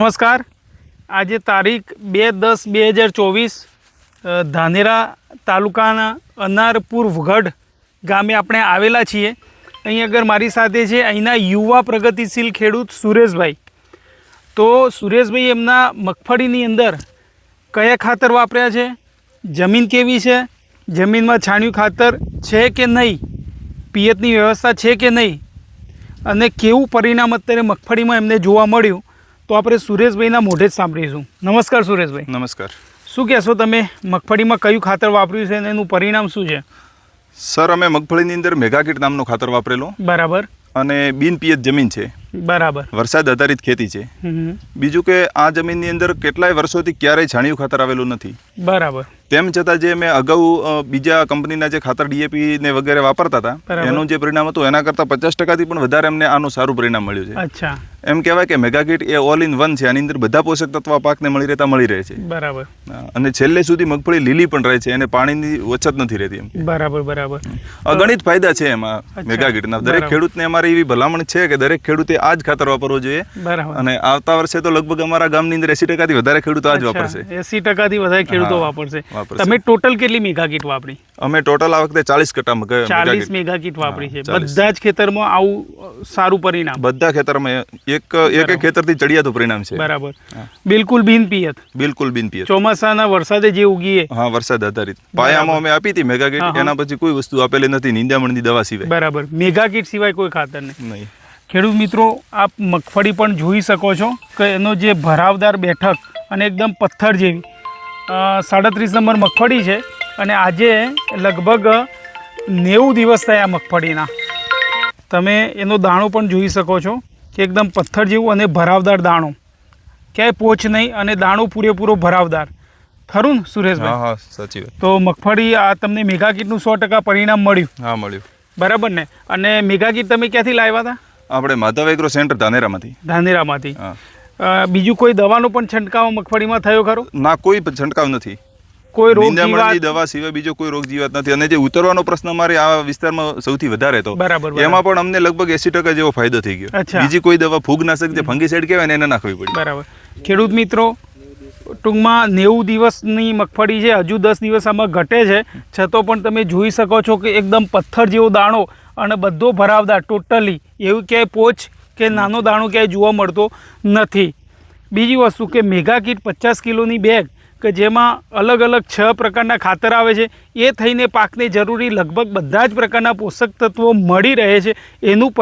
નમસ્કાર. આજે તારીખ બે દસ બે હજાર ચોવીસ ધાનેરા તાલુકાના અનારપુર વગડ ગામે આપણે આવેલા છીએ. અહીં આગળ મારી સાથે છે અહીંના યુવા પ્રગતિશીલ ખેડૂત સુરેશભાઈ. તો સુરેશભાઈ એમના મગફળીની અંદર કયા ખાતર વાપર્યા છે? જમીન કેવી છે? જમીનમાં છાણિયું ખાતર છે કે નહીં? પિયતની વ્યવસ્થા છે કે નહીં? અને કેવું પરિણામ અત્યારે મગફળીમાં એમને જોવા મળ્યું? તો આપણે સુરેશભાઈના મોઢે જ સાંભળીશું. નમસ્કાર સુરેશભાઈ. નમસ્કાર. શું કહેશો તમે મગફળીમાં કયું ખાતર વાપર્યું છે અને એનું પરિણામ શું છે? સર અમે મગફળીની અંદર મેગાકીટ નામનું ખાતર વાપરેલું. બરાબર. અને બિન પિયત જમીન છે. બરાબર. વરસાદ આધારિત ખેતી છે. બીજું કે આ જમીનની અંદર કેટલાય વર્ષોથી ક્યારેય છાણિયું ખાતર આવેલું નથી. બરાબર. તેમ છતાં જે મેં અગાઉ બીજા કંપનીના જે ખાતર ડીએપી ને વગેરે વાપરતા હતા એનું જે પરિણામ હતું એના કરતાં પચાસ ટકાથી પણ વધારે અમને આનું સારું પરિણામ મળ્યું છે. અચ્છા. એમ કહેવાય કે મેગાકીટ એ ઓલ ઇન વન છે આની અંદર બધા પોષક તત્વ પાકને મળી રહેતા મળી રહે છે. બરાબર. અને છેલ્લે સુધી મગફળી લીલી પણ રહે છે અને પાણીની ઓછત નથી રહેતી એમ બરાબર બરાબર. અગણિત ફાયદા છે એમાં. મેગાકીટના. દરેક ખેડૂતને અમારી એવી ભલામણ છે કે દરેક ખેડૂતે આ જ ખાતર વાપરવું જોઈએ. બરાબર. અને આવતા વર્ષે તો લગભગ અમારા ગામની અંદર એસી ટકાથી વધારે ખેડૂતો આ જ વાપરશે. એસી ટકાથી વધારે ખેડૂતો વાપરશે. તમે ટોટલ કેટલી મેગા કીટ વાપરી? અમે ટોટલ આ વખતે ચાલીસ કટા ચાલીસ મેગા કીટ વાપરી છે. બધા જ ખેતરમાં આવું સારું પરિણામ. બધા ખેતરમાં એક એક ખેતરથી ચડિયાતું પરિણામ છે. બરાબર. બિલકુલ બિન પિયત. બિલકુલ બિન પિયત. ચોમાસાના વરસાદે જે ઉગીએ. હા વરસાદ આધારિત. પાયામાં અમે આપી હતી મેગા કીટ. એના પછી કોઈ વસ્તુ આપેલી નથી. નિંદામણની દવા સિવાય. બરાબર. મેગા કીટ સિવાય કોઈ ખાતર નહીં. ખેડૂત મિત્રો આપ મગફળી પણ જોઈ શકો છો કે એનો જે ભરાવદાર બેઠક અને એકદમ પથ્થર જેવી સાડત્રીસ નંબર મગફળી છે અને આજે લગભગ નેવું દિવસ થયા મગફળીના. તમે એનો દાણો પણ જોઈ શકો છો કે એકદમ પથ્થર જેવું અને ભરાવદાર દાણો. ક્યાંય પોચ નહીં અને દાણો પૂરેપૂરો ભરાવદાર. ખરું ને સુરેશભાઈ? હા સાચી તો મગફળી આ તમને મેગા કીટનું સો ટકા પરિણામ મળ્યું. હા મળ્યું. બરાબર ને? અને મેગા કીટ તમે ક્યાંથી લાવ્યા હતા? આપણે માધવ એગ્રો સેન્ટર ધાનેરામાંથી. ધાનેરામાંથી. બીજું કોઈ દવાનો પણ છંટકાવ મગફળીમાં થયો ખરો? ના કોઈ છંટકાવ નથી. કોઈ રોગ જીવાત દવા સિવાય બીજો કોઈ રોગ જીવાત નથી. અને જે ઉતરવાનો પ્રશ્ન અમારે આ વિસ્તારમાં સૌથી વધારે હતો બરાબર. એમાં પણ અમને લગભગ એસી ટકા જેવો ફાયદો થઈ ગયો. બીજી કોઈ દવા ફૂગનાશક જે ફંગીસાઇડ કહેવાય ને એને નાખવી પડી. બરાબર. ખેડૂત મિત્રો ટૂંકમાં નેવું દિવસની મગફળી છે, હજુ દસ દિવસ આમાં ઘટે છે. છતાં પણ તમે જોઈ શકો છો કે એકદમ પથ્થર જેવો દાણો અને બધો ભરાવદાર, ટોટલી એવું ક્યાંય પોચ કે નાનો દાણો ક્યાંય જોવા મળતો નથી. બીજી વસ્તુ કે મેગા કીટ પચાસ કિલોની બેગ કે જેમાં અલગ અલગ છ પ્રકારના ખાતર આવે છે, એ થઈને પાકને જરૂરી લગભગ બધા જ પ્રકારના પોષક તત્વો મળી રહે છે. એનું